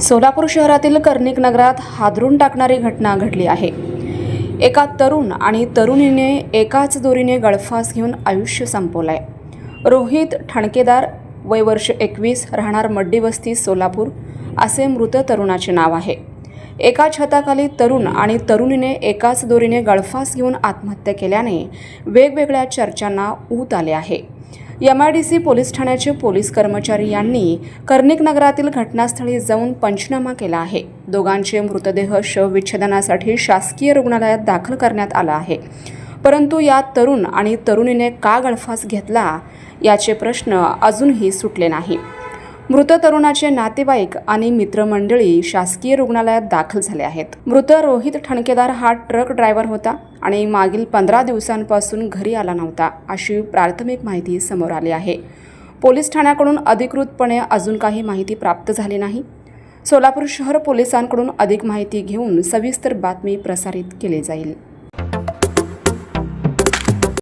सोलापूर शहरातील कर्णिक नगरात हादरून टाकणारी घटना घडली आहे. एका तरुण आणि तरुणीने एकाच दोरीने गळफास घेऊन आयुष्य संपवलंय. रोहित ठाणकेदार वय वर्ष एकवीस राहणार मड्डी वस्ती सोलापूर असे मृत तरुणाचे नाव आहे. एका छताखाली तरुण आणि तरुणीने एकाच दोरीने गळफास घेऊन आत्महत्या केल्याने वेगवेगळ्या चर्चांना ऊत आले आहे. M I D C police ठाण्याचे पोलीस कर्मचारी यांनी कर्णिक नगरातील घटनास्थळी जाऊन पंचनामा केला आहे. दोघांचे मृतदेह शवविच्छेदनासाठी शासकीय रुग्णालयात दाखल करण्यात आला आहे. परंतु या तरुण आणि तरुणीने का गळफास घेतला? याचे प्रश्न अजूनही सुटले नाही. मृत तरुणाचे नातेवाईक आणि मित्रमंडळी शासकीय रुग्णालयात दाखल झाले आहेत. मृत रोहित ठणकेदार हा ट्रक ड्रायव्हर होता आणि मागील पंधरा दिवसांपासून घरी आला नव्हता अशी प्राथमिक माहिती समोर आली आहे. पोलीस ठाण्याकडून अधिकृतपणे अजून काही माहिती प्राप्त झाली नाही. सोलापूर शहर पोलिसांकडून अधिक माहिती घेऊन सविस्तर बातमी प्रसारित केली जाईल.